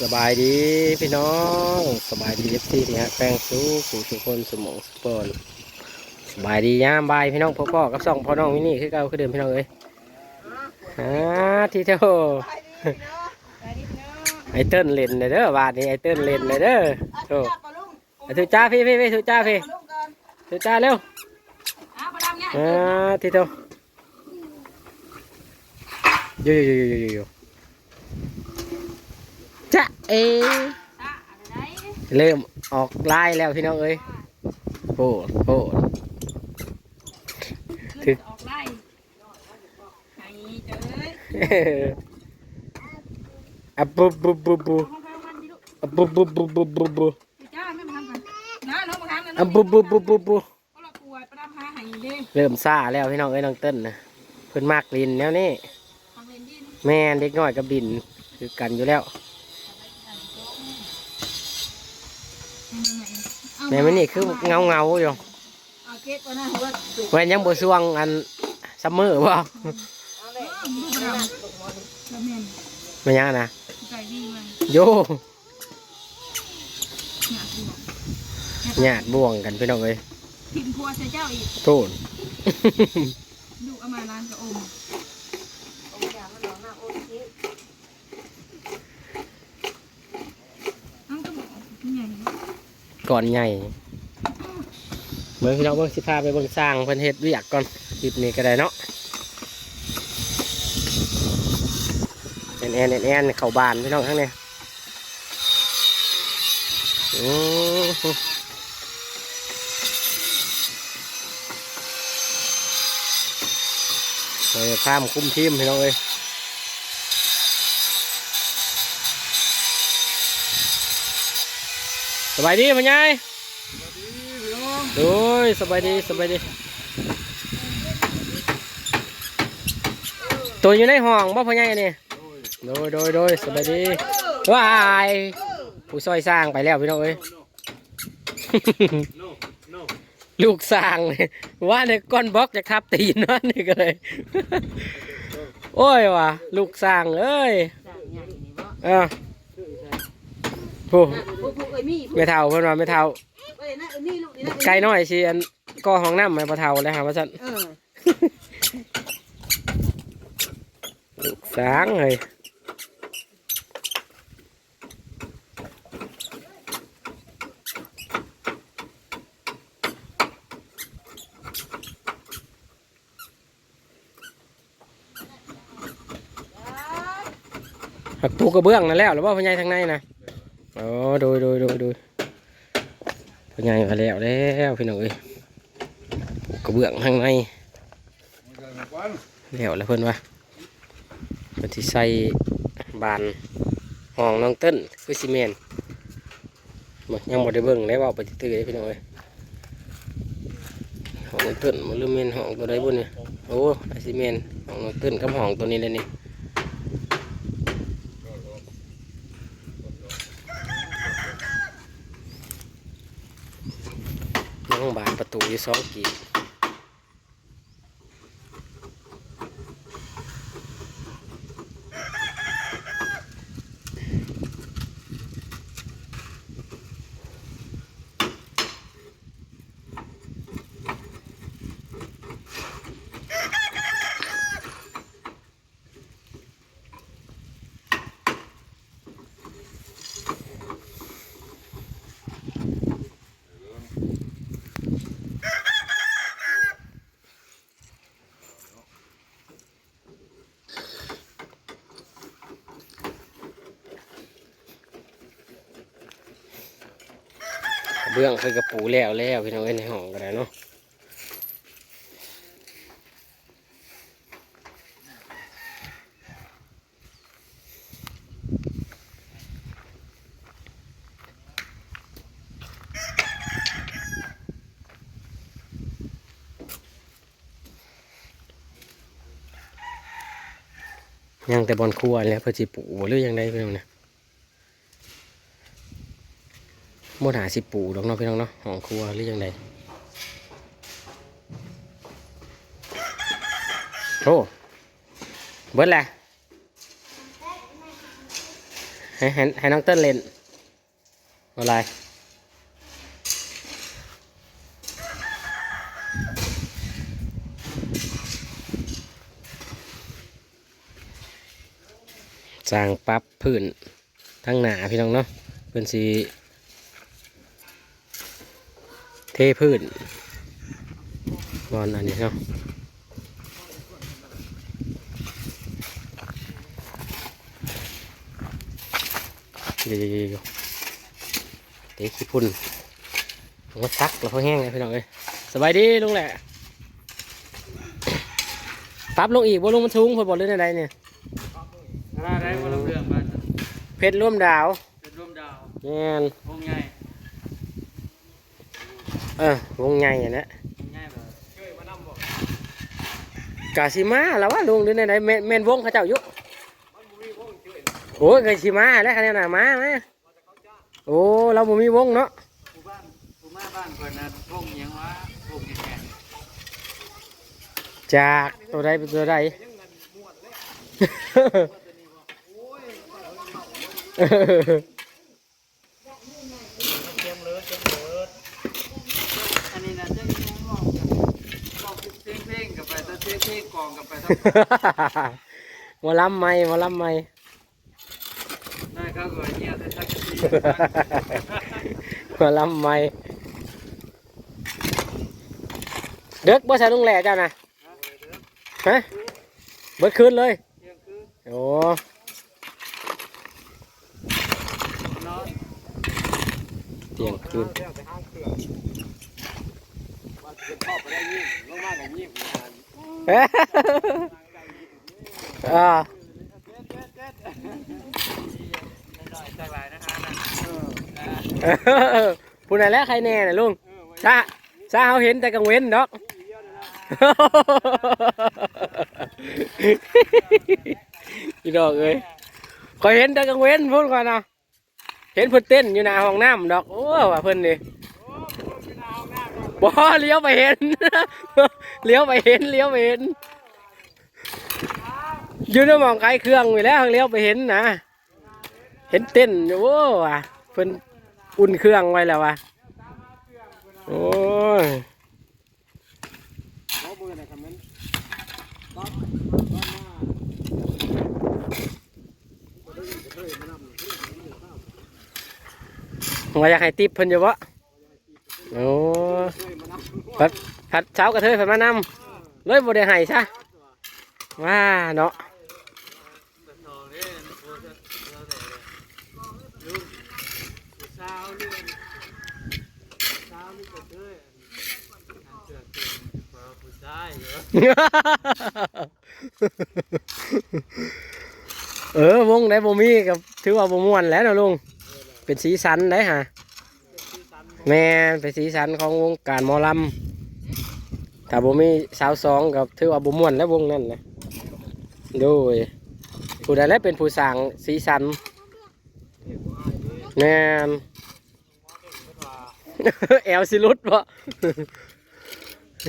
สบายดีพี่น้องสบายดีเอฟซีที่ฮะแป้งสู้ผู้ทุกคนสมองสปอนสบายดียามบายพี่น้องพ่อพ่อกับสองพ่อน้องวินี่คือเก่าคือเดิมพี่น้องเอ้ยอ่าที่เท่าไอเติ้ลเล่นเลยเด้อบาดนี้ไอเติ้ลเล่นเลยเด้อโธ่ไอทุจ้าพี่พี่พี่ทุจ้าพี่ทุจ้าเร็วอ่าที่เท่าอยู่อยู่อยู่อยู่อยู่อยู่ จ้าเอ เริ่มออกไล่แล้วพี่น้องเอ้ยโอ้โหถึกออกไล่ไห้เจ้ยอะบุบบุบบุบบุห้องพักมันดิลูกอะบุบบุบบุบบุบบุบบุจ้าไม่มาทำกันนะน้องมาทำกันอะบุบบุบบุบบุบบุก็ละกลัวประดับหาไห้เด้เริ่มซ่าแล้วพี่น้องเอ้ยน้องเต้นนะเพิ่นมากลินแล้วนี่ทางเลนดินแม่นเด็กน้อยกับดินคือกันอยู่แล้ว แม่มันนี่คือเงาเงาๆอยู่เอาเก็บไว้นะว่าดูแม่นยังบ่สวงอันซัมเมอร์บ่ดูประดับแล้วแม่นไม่ยังนะใจดีมันโยอยากดูหยาดบ่วงกันพี่น้องเอ้ยพิมพ์พัวใส่เจ้าอีกโทษดูเอามาร้านกระอมน้องก็บอกใหญ่ ก่อนใหญ่เบิ่งพี่น้องเบิ่งสิพาไปเบิ่งสร้างเพิ่นเฮ็ดเวียกก่อนคลิปนี้ก็ได้เนาะแอนแอนแอนแอนเข้าบานพี่น้องทั้งนี้อือหือเราจะข้ามคุ้มทีมพี่น้องเอ้ย บายดีมั้ยยายโดยสบายดีสบายดี ตัวอยู่ในห้องบ่พ่อใหญ่นี่โดยโดยโดยสบายดีว้ายผู้ซอยสร้างไปแล้วพี่น้องเอ้ยลูกสร้างนี่ว่าในก้อนบล็อกจะทับตีนนั่นนี่ก็เลยโอ้ยว่ะลูกสร้างเอ้ย เออผู้ผู้ผู้เอ้ยมีไม่เท่าเพิ่นว่าไม่เท่าเอ้ยนะเอ้ยนี่ลูกนี่นะไกลน้อยสิอันก็ห้องน้ำไม่พอเท่าเลยครับว่าซั่นเออลูกสร้างเลยหักปูกระเบื้องนั่นแล้วหรือว่าพญายทางในนะ อ๋อโดยโดยโดยโดยพญายมาแล้วแล้วพี่น้องเอ้ยปูกระเบื้องทางในแล้วแล้วเพิ่นว่าเพิ่นที่ใส่บานห้องน้องเต้นคือซีเมนต์บ่ยังบ่ได้เบิ่งเลยว่าไปตื้อๆเลยพี่น้องเอ้ยห้องน้องเต้นมันลืมเมนห้องตัวใดบุ่เนี่ยโอ้ไอซีเมนต์ห้องน้องเต้นกับห้องตัวนี้เลยนี่ งบานประตูอยู่สองกีบ เบื้องเคยกระปูแล้วแล้วพี่น้องเอ้ยในห้องก็ได้เนาะยังแต่บอลครัวแล้วเพื่อจิปูหรือยังไงพี่น้องเนี่ย มดหาสิปูดอกเนาะพี่น้องเนาะห้องครัวหรือยังไงโอ้เบิดแหละให้ให้ให้น้องเติ้ลเล่นอะไรสร้างปรับพื้นทั้งหนาพี่น้องเนาะเพื่อนสีเท พื้นบอลอันนี้เนาะเดี๋ยวๆๆๆเตะขี้พุ่นผมก็ซักแล้วพอแห้งเลยพี่น้องเอ้ยสบายดีลุงแหละปรับลงอีกว่าลงมันสูงพอบอกเรื่องอะไรเนี่ยอะไรได้มาลงเรื่องบ้านเพชรร่วมดาวเป็นร่วมดาวแม่นวงใหญ่ เออวงใหญ่อะนะวงใหญ่แบบช่วยนำบอกาซิมาแล้วว่าลุงเรื่องอะไรแม่นแม่นวงเขาเจ้าอยู่โอ้ยกาซิมาแล้วคะแนนน่ะมามโอ้เราบ่มีวงเนาะผู้บ้านผู้มาบ้านเพิ่นน่ะวงยังวะวงยังไงจากตัวใดเป็นตัวใดอันนี้น่ะจะยังลองลองเพลงเพลงกับไป ตะเพลงเพลงกองกับไปตะหมาลำไม่มาลำไม่ได้ก็เกิดเงี้ยแต่สักทีมาลำไม่เด็กบ่ใส่ลุงแหล่เจ้านะฮะเบิดคืนเลยเที่ยงคืนโอ้นอนเที่ยงคืนเอ่าผู้นั้นแหล้วใครแน่น่ะลุงซาซาเขาเห็นแต่กังเว้นดอกอีดอกเอ้ยคอยเห็นแต่กังเว้นพูดก่อนนะเห็นเพิ่นเต้นอยู่หน้าห้องน้ำดอก โอ้ว่าเพิ่นนี่ บ่เลี้ยวไปเห็น เลี้ยวไปเห็น เลี้ยวไปเห็นยู่ในมองไกลเครื่องไปแล้วเลี้ยวไปเห็นนะ เห็นเต้นโอ้ว่ะเพิ่นอุ่นเครื่องไว้แล้วว่ะโอ้ยว่าอยากให้ติปเพิ่นอยู่บ่โอ้ พัดพัดเช้ากระเทยเพิ่นมานำเลยบ่ได้ให้ซะว่าเนาะแต่สองเนี่ยโอ้จะเราแต่ลูกผู้สาวเรื่องสาวนี่ก็เนายเออวงได้บ่มีกับถือว่าบ่ม่วนแล้วนะลุงเป็นสีสันได้ฮะ แม่นเป็นสีสันของวงการหมอลำถ้าบ่มีสาวสองกับถือว่าบ่ม่วนแล้ววงนั้นนะโดยผู้ใดแล้วเป็นผู้สร้างสีสันแม่น แอลสิลุดบ่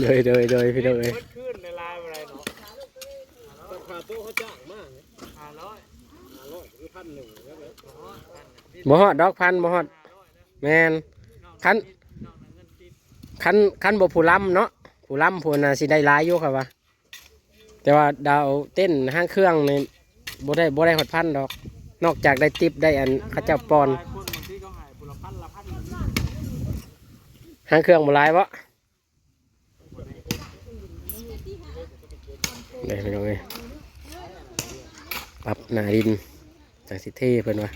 เดยเดยเดยพี่เดยขึ้นในลายอะไรเนาะขาโต๊ะเขาจ้างมากห้าร้อยห้าร้อยคือพันหนึ่งแล้วเหอบ่ฮอดดอกพันบ่ฮอดแม่น คันคันคันบ่ผู้ล้ำเนาะผู้ล้ำผู้น่ะสิได้หลายอยู่ครับว่าแต่ว่าดาวเต้นห้างเครื่องนี่บ่ได้บ่ได้ฮอดพันดอก นอกจากได้ติปได้อันเขาเจ้าปอนห้างเครื่องบ่หลายบ่ได้พี่น้องเอ้ยปรับหน้าดินจากสิเท่เพิ่นว่า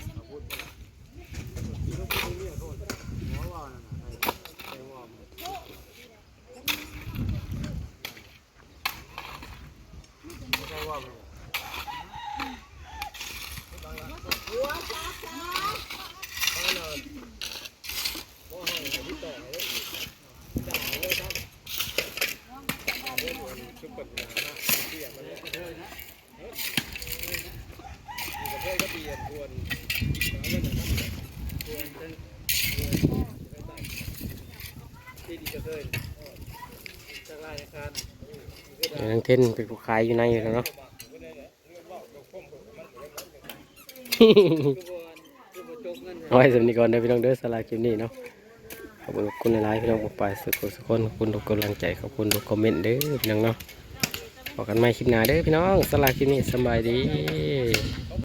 ที่ดีก็เลยจากรายการ ยัง เทนเป็นผู้ขายอยู่ในอยู่แล้วเนาะคือบอลเอาไว้สำนีก่อนเด้อพี่น้องเด้อสลายคลิปนี้เนาะขอบคุณขอบคุณหลายๆพี่น้องไปสุขสุขคนขอบคุณทุกกำลังใจขอบคุณทุกคอมเมนต์เด้อพี่น้องเนาะบอกกันใหม่คลิปหน้าเด้อพี่น้องสลายคลิปนี้สำบายดี